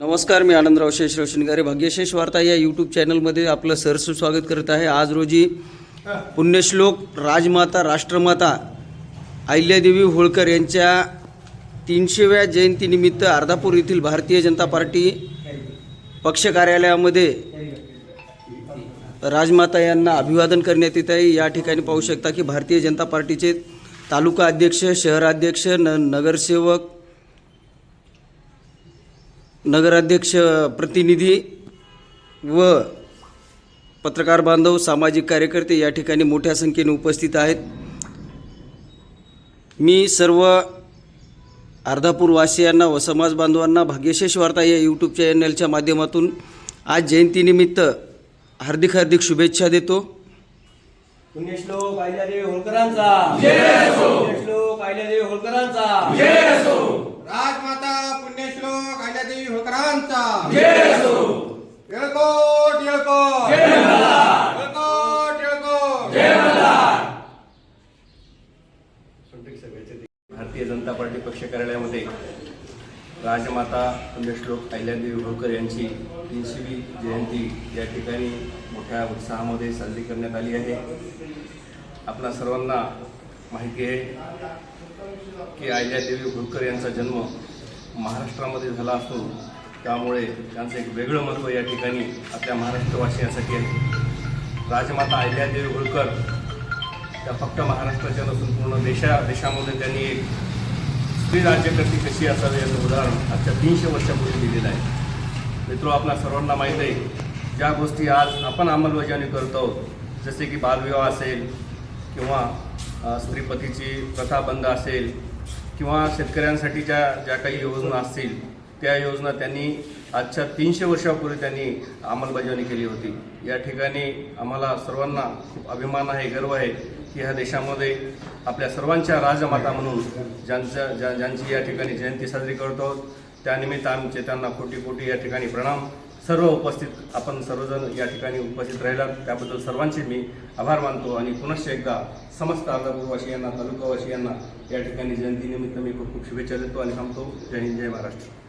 नमस्कार मी आनंदराव शेष भाग्यशेष वार्ता या यूट्यूब चॅनलमध्ये आपलं सहर्ष स्वागत करत आहे. आज रोजी पुण्यश्लोक राजमाता राष्ट्रमाता अहिल्यादेवी होळकर यांच्या तीनशेव्या जयंतीनिमित्त अर्धापूर येथील भारतीय जनता पार्टी पक्ष कार्यालयामध्ये राजमाता यांना अभिवादन करण्यात येत आहे. या ठिकाणी पाहू शकता की भारतीय जनता पार्टीचे तालुका अध्यक्ष शहराध्यक्ष न नगरसेवक नगराध्यक्ष प्रतिनिधी व पत्रकार बांधव सामाजिक कार्यकर्ते या ठिकाणी मोठ्या संख्येने उपस्थित आहेत. मी सर्व अर्धापूरवासियांना व समाज बांधवांना भाग्यशेष वार्ता या यूट्यूब चॅनलच्या माध्यमातून आज जयंतीनिमित्त हार्दिक हार्दिक शुभेच्छा देतो. पुण्यश्लोक अहिल्यादेवी होळकरांचा. पुण्यश्लोक अहिल्यादेवी होळकरांचा राजमाता पुण्यश्लोक अहिल्यादेवी होळकरांचा येळकोट येळकोट येळकोट येळकोट भारतीय जनता पार्टी पक्ष कार्यालयामध्ये राजमाता पुण्यश्लोक अहिल्यादेवी होळकर यांची तीनशेवी जयंती या ठिकाणी मोठ्या उत्साहामध्ये साजरी करण्यात आली आहे. आपणा सर्वांना माहिती आहे की अहिल्यादेवी होळकर यांचा जन्म महाराष्ट्रामध्ये झाला असून त्यामुळे त्यांचं एक वेगळं महत्त्व या ठिकाणी आपल्या महाराष्ट्रवासियांसाठी आहे. राजमाता अहिल्यादेवी होळकर त्या फक्त महाराष्ट्राच्या नसून पूर्ण देशा देशामध्ये त्यांनी एक स्त्री राज्यकर्ती कशी असावी याचं उदाहरण आजच्या तीनशे वर्षापूर्वी दिलेलं आहे. मित्रो आपल्या सर्वांना माहीत आहे ज्या गोष्टी आज आपण अंमलबजावणी करतो जसे की बालविवाह असेल किंवा स्त्रीपतीची प्रथा बंद असेल किंवा शेतकऱ्यांसाठीच्या ज्या काही योजना असतील त्या योजना त्यांनी आजच्या तीनशे वर्षापूर्वी त्यांनी अंमलबजावणी केली होती. या ठिकाणी आम्हाला सर्वांना खूप अभिमान आहे गर्व आहे की ह्या देशामध्ये आपल्या सर्वांच्या राजमाता म्हणून ज्यांच्या ज्या ज्यांची या ठिकाणी जयंती साजरी करतो त्यानिमित्त आमचे त्यांना कोटी कोटी या ठिकाणी प्रणाम. सर्व उपस्थित आपण सर्वजण या ठिकाणी उपस्थित राहिलात. त्याबद्दल सर्वांचे मी आभार मानतो आणि पुनश्च एकदा समस्त अर्धापूरवासियांना तालुकावासियांना या ठिकाणी जयंतीनिमित्त मी खूप खूप शुभेच्छा देतो आणि थांबतो. जय हिंद जय महाराष्ट्र.